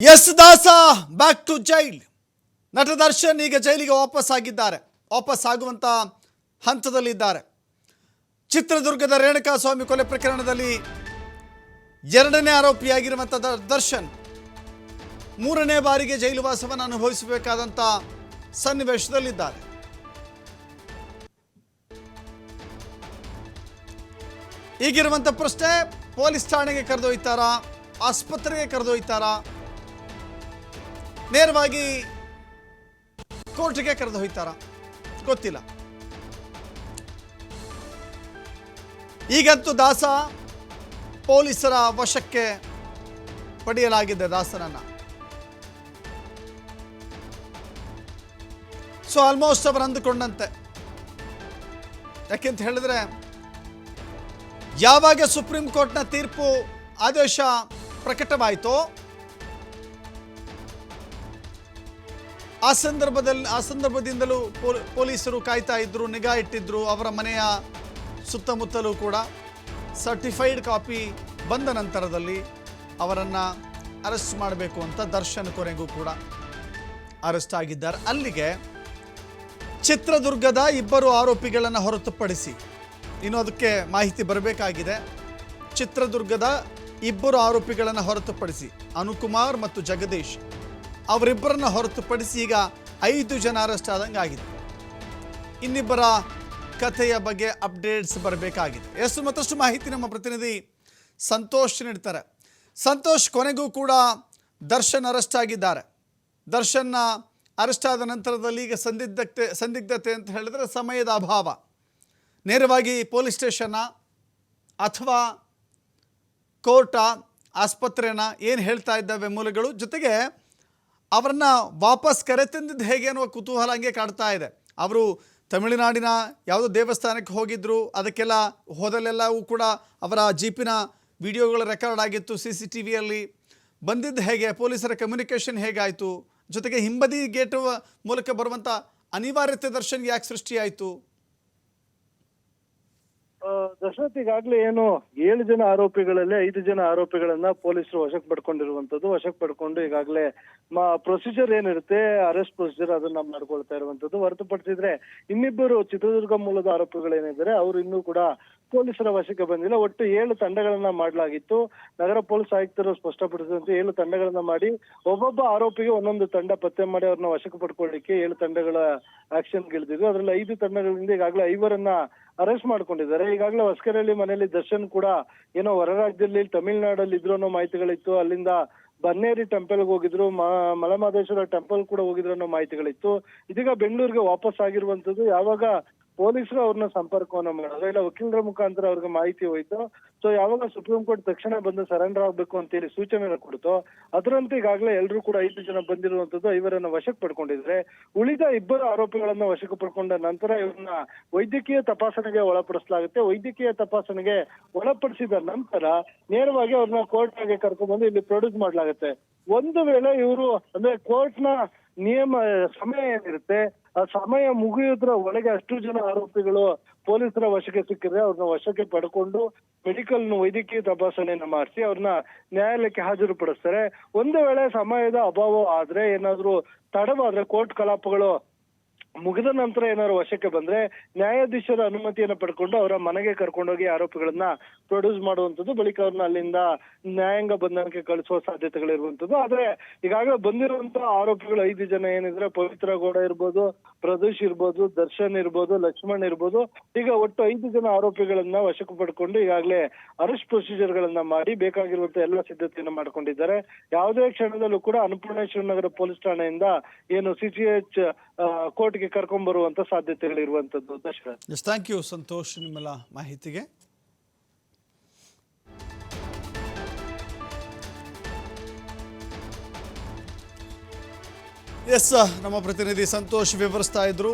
S ದಾಸ back to jail ನಟ ದರ್ಶನ್ ಈಗ ಜೈಲಿಗೆ ವಾಪಸ್ ಆಗಿದ್ದಾರೆ. ವಾಪಸ್ ಆಗುವಂತ ಹಂತದಲ್ಲಿದ್ದಾರೆ ಚಿತ್ರದುರ್ಗದ ರೇಣುಕಾ ಸ್ವಾಮಿ ಕೊಲೆ ಪ್ರಕರಣದಲ್ಲಿ ಎರಡನೇ ಆರೋಪಿಯಾಗಿರುವಂಥ ದರ್ಶನ್ ಮೂರನೇ ಬಾರಿಗೆ ಜೈಲು ವಾಸವನ್ನು ಅನುಭವಿಸಬೇಕಾದಂಥ ಸನ್ನಿವೇಶದಲ್ಲಿದ್ದಾರೆ. ಈಗಿರುವಂಥ ಪ್ರಶ್ನೆ, ಪೊಲೀಸ್ ಠಾಣೆಗೆ ಕರೆದೊಯ್ತಾರಾ, ಆಸ್ಪತ್ರೆಗೆ ಕರೆದೊಯ್ತಾರಾ? ನೇರವಾಗಿ ಕೋರ್ಟ್ಗೆ ಕರೆದು ಹೋಯ್ತಾರ? ಗೊತ್ತಿಲ್ಲ. ಈಗಂತೂ ದಾಸ ಪೊಲೀಸರ ವಶಕ್ಕೆ ಪಡೆಯಲಾಗಿದೆ ದಾಸನನ್ನ. ಸೊ ಆಲ್ಮೋಸ್ಟ್ ಅವರು ಅಂದುಕೊಂಡಂತೆ. ಯಾಕೆಂತ ಹೇಳಿದ್ರೆ, ಯಾವಾಗ ಸುಪ್ರೀಂ ಕೋರ್ಟ್ನ ತೀರ್ಪು ಆದೇಶ ಪ್ರಕಟವಾಯಿತೋ ಆ ಸಂದರ್ಭದಲ್ಲಿ, ಆ ಸಂದರ್ಭದಿಂದಲೂ ಪೊಲ್- ಪೊಲೀಸರು ಕಾಯ್ತಾ ಇದ್ದರು ನಿಗಾ ಇಟ್ಟಿದ್ದರು ಅವರ ಮನೆಯ ಸುತ್ತಮುತ್ತಲೂ ಕೂಡ ಸರ್ಟಿಫೈಡ್ ಕಾಪಿ ಬಂದ ನಂತರದಲ್ಲಿ ಅವರನ್ನು ಅರೆಸ್ಟ್ ಮಾಡಬೇಕು ಅಂತ ದರ್ಶನ್ ಕೊನೆಗೂ ಕೂಡ ಅರೆಸ್ಟ್ ಆಗಿದ್ದಾರೆ. ಅಲ್ಲಿಗೆ ಚಿತ್ರದುರ್ಗದ ಇಬ್ಬರು ಆರೋಪಿಗಳನ್ನು ಹೊರತುಪಡಿಸಿ ಇನ್ನು ಅದಕ್ಕೆ ಮಾಹಿತಿ ಬರಬೇಕಾಗಿದೆ. ಚಿತ್ರದುರ್ಗದ ಇಬ್ಬರು ಆರೋಪಿಗಳನ್ನು ಹೊರತುಪಡಿಸಿ ಅನುಕುಮಾರ್ ಮತ್ತು ಜಗದೀಶ್ ಅವರಿಬ್ಬರನ್ನ ಹೊರತುಪಡಿಸಿ ಈಗ ಐದು ಜನ ಅರೆಸ್ಟ್ ಆದಂಗೆ ಆಗಿದೆ. ಇನ್ನಿಬ್ಬರ ಕಥೆಯ ಬಗ್ಗೆ ಅಪ್ಡೇಟ್ಸ್ ಬರಬೇಕಾಗಿದೆ. ಎಷ್ಟು ಮತ್ತಷ್ಟು ಮಾಹಿತಿ ನಮ್ಮ ಪ್ರತಿನಿಧಿ ಸಂತೋಷ್ ನೀಡ್ತಾರೆ. ಸಂತೋಷ್ ಕೊನೆಗೂ ಕೂಡ ದರ್ಶನ್ ಅರೆಸ್ಟ್ ಆಗಿದ್ದಾರೆ. ದರ್ಶನ್ನ ಅರೆಸ್ಟ್ ಆದ ನಂತರದಲ್ಲಿ ಈಗ ಸಂದಿಗ್ಧತೆ ಸಂದಿಗ್ಧತೆ ಅಂತ ಹೇಳಿದ್ರೆ ಸಮಯದ ಅಭಾವ. ನೇರವಾಗಿ ಪೊಲೀಸ್ ಸ್ಟೇಷನ ಅಥವಾ ಕೋರ್ಟ, ಆಸ್ಪತ್ರೆನ ಏನು ಹೇಳ್ತಾ ಇದ್ದಾವೆ ಮೂಲಗಳು ಜೊತೆಗೆ ಅವರನ್ನ ವಾಪಸ್ ಕರೆತಂದಿದ್ದು ಹೇಗೆ ಅನ್ನುವ ಕುತೂಹಲ ಹಂಗೆ ಕಾಡ್ತಾ ಇದೆ. ಅವರು ತಮಿಳುನಾಡಿನ ಯಾವುದೋ ದೇವಸ್ಥಾನಕ್ಕೆ ಹೋಗಿದ್ರು, ಅದಕ್ಕೆಲ್ಲ ಹೋದಲ್ಲೆಲ್ಲವೂ ಕೂಡ ಅವರ ಜೀಪಿನ ವಿಡಿಯೋಗಳು ರೆಕಾರ್ಡ್ ಆಗಿತ್ತು, ಸಿ ಸಿ ಟಿ ವಿಯಲ್ಲಿ. ಬಂದಿದ್ದು ಹೇಗೆ, ಪೊಲೀಸರ ಕಮ್ಯುನಿಕೇಷನ್ ಹೇಗಾಯಿತು, ಜೊತೆಗೆ ಹಿಂಬದಿ ಗೇಟ್ ಮೂಲಕ ಬರುವಂಥ ಅನಿವಾರ್ಯತೆ ದರ್ಶನ್ಗೆ ಯಾಕೆ ಸೃಷ್ಟಿಯಾಯಿತು ದಶರಥ್ ಈಗಾಗಲೇ ಏನು ಏಳು ಜನ ಆರೋಪಿಗಳಲ್ಲಿ ಐದು ಜನ ಆರೋಪಿಗಳನ್ನ ಪೊಲೀಸರು ವಶಕ್ಕೆ ಪಡ್ಕೊಂಡಿರುವಂತದ್ದು ವಶಕ್ಕೆ ಪಡ್ಕೊಂಡು ಈಗಾಗ್ಲೇ ಪ್ರೊಸೀಜರ್ ಏನಿರುತ್ತೆ ಅರೆಸ್ಟ್ ಪ್ರೊಸೀಜರ್ ಅದನ್ನ ಮಾಡ್ಕೊಳ್ತಾ ಇರುವಂತದ್ದು ಹೊರತುಪಡಿಸಿದ್ರೆ ಇನ್ನಿಬ್ಬರು ಚಿತ್ರದುರ್ಗ ಮೂಲದ ಆರೋಪಿಗಳೇನಿದ್ದಾರೆ, ಅವರು ಇನ್ನೂ ಕೂಡ ಪೊಲೀಸರ ವಶಕ್ಕೆ ಬಂದಿಲ್ಲ. ಒಟ್ಟು ಏಳು ತಂಡಗಳನ್ನ ಮಾಡಲಾಗಿತ್ತು. ನಗರ ಪೊಲೀಸ್ ಆಯುಕ್ತರು ಸ್ಪಷ್ಟಪಡಿಸಿದಂತೆ ಏಳು ತಂಡಗಳನ್ನ ಮಾಡಿ ಒಬ್ಬೊಬ್ಬ ಆರೋಪಿಗೆ ಒಂದೊಂದು ತಂಡ ಪತ್ತೆ ಮಾಡಿ ಅವ್ರನ್ನ ವಶಕ್ಕೆ ಪಡ್ಕೊಳ್ಳಿಕ್ಕೆ ಏಳು ತಂಡಗಳ ಆಕ್ಷನ್ ಗೆಳೆದಿದ್ರು ಅದ್ರಲ್ಲಿ ಐದು ತಂಡಗಳಿಂದ ಈಗಾಗಲೇ ಐವರನ್ನ ಅರೆಸ್ಟ್ ಮಾಡ್ಕೊಂಡಿದ್ದಾರೆ. ಈಗಾಗಲೇ ಹೊಸಕೆರೆಯಲ್ಲಿ ಮನೆಯಲ್ಲಿ ದರ್ಶನ್ ಕೂಡ ಏನೋ ಹೊರ ರಾಜ್ಯದಲ್ಲಿ ತಮಿಳ್ನಾಡಲ್ಲಿ ಇದ್ರು ಅನ್ನೋ ಮಾಹಿತಿಗಳಿತ್ತು. ಅಲ್ಲಿಂದ ಬನ್ನೇರಿ ಟೆಂಪಲ್ಗೆ ಹೋಗಿದ್ರು. ಮಲೆಮಹದೇಶ್ವರ ಟೆಂಪಲ್ ಕೂಡ ಹೋಗಿದ್ರು ಅನ್ನೋ ಮಾಹಿತಿಗಳಿತ್ತು. ಇದೀಗ ಬೆಂಗಳೂರಿಗೆ ವಾಪಸ್ ಆಗಿರುವಂತದ್ದು ಯಾವಾಗ ಪೊಲೀಸರು ಅವ್ರನ್ನ ಸಂಪರ್ಕವನ್ನ ಮಾಡಿದ್ರು ಇಲ್ಲ, ವಕೀಲರ ಮುಖಾಂತರ ಅವ್ರಿಗೆ ಮಾಹಿತಿ ಹೋಯ್ತು. ಸೊ ಯಾವಾಗ ಸುಪ್ರೀಂ ಕೋರ್ಟ್ ತಕ್ಷಣ ಬಂದು ಸರೆಂಡರ್ ಆಗ್ಬೇಕು ಅಂತೇಳಿ ಸೂಚನೆ ಕೊಡ್ತು, ಅದರಂತೆ ಈಗಾಗಲೇ ಎಲ್ಲರೂ ಕೂಡ ಐದು ಜನ ಬಂದಿರುವಂತದ್ದು ಇವರನ್ನ ವಶಕ್ಕೆ ಪಡ್ಕೊಂಡಿದ್ರೆ, ಉಳಿದ ಇಬ್ಬರು ಆರೋಪಿಗಳನ್ನ ವಶಕ್ಕೆ ಪಡ್ಕೊಂಡ ನಂತರ ಇವ್ರನ್ನ ವೈದ್ಯಕೀಯ ತಪಾಸಣೆಗೆ ಒಳಪಡಿಸಲಾಗುತ್ತೆ. ವೈದ್ಯಕೀಯ ತಪಾಸಣೆಗೆ ಒಳಪಡಿಸಿದ ನಂತರ ನೇರವಾಗಿ ಅವ್ರನ್ನ ಕೋರ್ಟ್ ಆಗಿ ಕರ್ಕೊಂಡ್ಬಂದು ಇಲ್ಲಿ ಪ್ರೊಡ್ಯೂಸ್ ಮಾಡ್ಲಾಗುತ್ತೆ. ಒಂದು ವೇಳೆ ಇವರು, ಅಂದ್ರೆ ಕೋರ್ಟ್ನ ನಿಯಮ, ಸಮಯ ಏನಿರುತ್ತೆ, ಆ ಸಮಯ ಮುಗಿಯೋದ್ರ ಒಳಗೆ ಅಷ್ಟು ಜನ ಆರೋಪಿಗಳು ಪೊಲೀಸರ ವಶಕ್ಕೆ ಸಿಕ್ಕಿದ್ರೆ ಅವ್ರನ್ನ ವಶಕ್ಕೆ ಪಡ್ಕೊಂಡು ಮೆಡಿಕಲ್ ವೈದ್ಯಕೀಯ ತಪಾಸಣೆಯನ್ನ ಮಾಡಿಸಿ ಅವ್ರನ್ನ ನ್ಯಾಯಾಲಯಕ್ಕೆ ಹಾಜರುಪಡಿಸ್ತಾರೆ. ಒಂದು ವೇಳೆ ಸಮಯದ ಅಭಾವ ಆದ್ರೆ ಏನಾದ್ರೂ ತಡವಾದ್ರೆ ಕೋರ್ಟ್ ಕಲಾಪಗಳು ಮುಗಿದ ನಂತರ ಏನಾದ್ರು ವಶಕ್ಕೆ ಬಂದ್ರೆ ನ್ಯಾಯಾಧೀಶರ ಅನುಮತಿಯನ್ನು ಪಡ್ಕೊಂಡು ಅವರ ಮನೆಗೆ ಕರ್ಕೊಂಡೋಗಿ ಆರೋಪಿಗಳನ್ನ ಪ್ರೊಡ್ಯೂಸ್ ಮಾಡುವಂತದ್ದು ಬಳಿಕ ಅವ್ರನ್ನ ಅಲ್ಲಿಂದ ನ್ಯಾಯಾಂಗ ಬಂಧನಕ್ಕೆ ಕಳಿಸುವ ಸಾಧ್ಯತೆಗಳಿರುವಂತದ್ದು ಆದ್ರೆ ಈಗಾಗಲೇ ಬಂದಿರುವಂತಹ ಆರೋಪಿಗಳು ಐದು ಜನ ಏನಿದ್ರೆ ಪವಿತ್ರ ಗೌಡ ಇರ್ಬೋದು ಪ್ರದೋಷ್ ಇರ್ಬೋದು, ದರ್ಶನ್ ಇರ್ಬೋದು, ಲಕ್ಷ್ಮಣ್ ಇರ್ಬೋದು. ಈಗ ಒಟ್ಟು ಐದು ಜನ ಆರೋಪಿಗಳನ್ನ ವಶಕ್ಕೆ ಪಡ್ಕೊಂಡು ಈಗಾಗಲೇ ಅರೆಸ್ಟ್ ಪ್ರೊಸೀಜರ್ ಗಳನ್ನ ಮಾಡಿ ಬೇಕಾಗಿರುವಂತ ಎಲ್ಲ ಸಿದ್ಧತೆಯನ್ನು ಮಾಡ್ಕೊಂಡಿದ್ದಾರೆ. ಯಾವುದೇ ಕ್ಷಣದಲ್ಲೂ ಕೂಡ ಅನ್ನಪೂರ್ಣೇಶ್ವರ ನಗರ ಪೊಲೀಸ್ ಠಾಣೆಯಿಂದ ಏನು ಸಿಸಿಎಚ್ ಕೋರ್ಟ್ಗೆ ಕರ್ಕೊಂಡ್ ಬರುವಂತ ಸಾಧ್ಯತೆಗಳಿರುವಂತದ್ದು Dasharath. Yes thank you Santosh ನಿಮ್ಮೆಲ್ಲ ಮಾಹಿತಿಗೆ. ಎಸ್ ನಮ್ಮ ಪ್ರತಿನಿಧಿ ಸಂತೋಷ್ ವಿವರಿಸ್ತಾ ಇದ್ರು.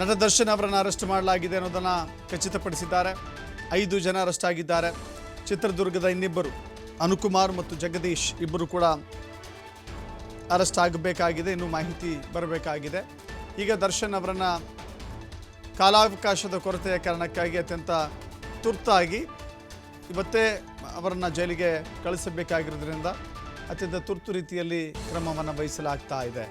ನಟ ದರ್ಶನ್ ಅವರನ್ನು ಅರೆಸ್ಟ್ ಮಾಡಲಾಗಿದೆ ಅನ್ನೋದನ್ನು ಖಚಿತಪಡಿಸಿದ್ದಾರೆ. ಐದು ಜನ ಅರೆಸ್ಟ್ ಆಗಿದ್ದಾರೆ. ಚಿತ್ರದುರ್ಗದ ಇನ್ನಿಬ್ಬರು, ಅನುಕುಮಾರ್ ಮತ್ತು ಜಗದೀಶ್ ಇಬ್ಬರು ಕೂಡ ಅರೆಸ್ಟ್ ಆಗಬೇಕಾಗಿದೆ. ಇನ್ನು ಮಾಹಿತಿ ಬರಬೇಕಾಗಿದೆ. ಈಗ ದರ್ಶನ್ ಅವರನ್ನು ಕಾಲಾವಕಾಶದ ಕೊರತೆಯ ಕಾರಣಕ್ಕಾಗಿ ಅತ್ಯಂತ ತುರ್ತಾಗಿ ಇವತ್ತೇ ಅವರನ್ನು ಜೈಲಿಗೆ ಕಳಿಸಬೇಕಾಗಿರೋದ್ರಿಂದ ಅತ್ಯಂತ ತುರ್ತು ರೀತಿಯಲ್ಲಿ ಕ್ರಮವನ್ನು ವಹಿಸಲಾಗ್ತಾ ಇದೆ.